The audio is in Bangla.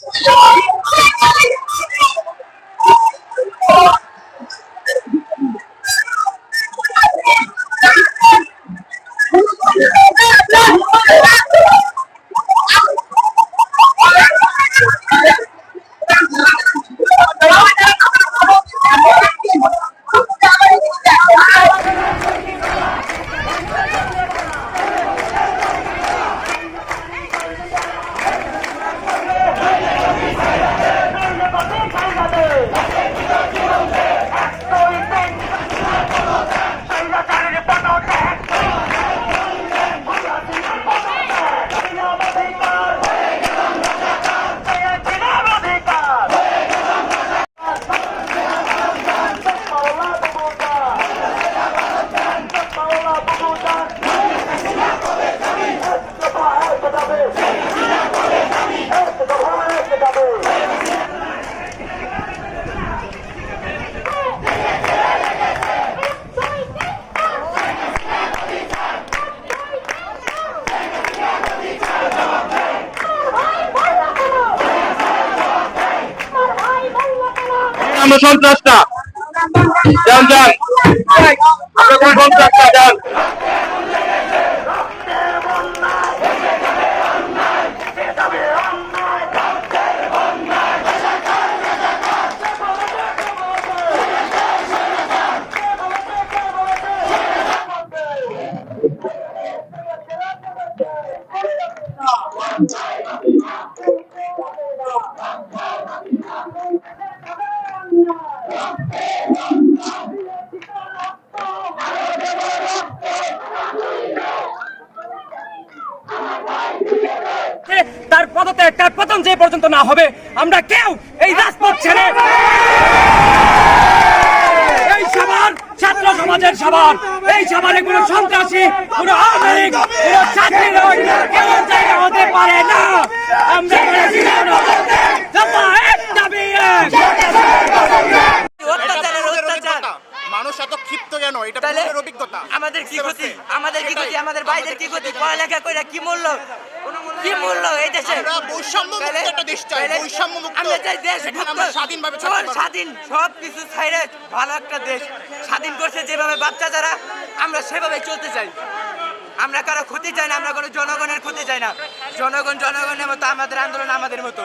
Yeah. আমরা সন্ত্রাসটা যান যান। আমরা কোন সন্ত্রাসটা যান। তার পদত্যাগ তার পতন যে পর্যন্ত না হবে, আমরা কেউ এই রাজপথ ছেড়ে এই সবার, ছাত্র সমাজের সবার, এই সবারে কোনো সন্ত্রাসী কোনো আধুনিক কোনো চাকরি কেউ তাহলে আমাদের কি ক্ষতি? আমাদের কি ক্ষতি? আমাদের ভাইদের কি ক্ষতি? পড়ালেখা করে কি মূল্য? কি মূল্য এই দেশে? আমরা চাই, দেশ। স্বাধীন সব কিছু ছাইরে ভালো একটা দেশ। স্বাধীন করছে যেভাবে বাচ্চা যারা আমরা সেভাবে চলতে চাই। আমরা কারও ক্ষতি চাই না আমরা কোনো জনগণের ক্ষতি চাই না। জনগণ জনগণের মতো আমাদের আন্দোলন আমাদের মতো।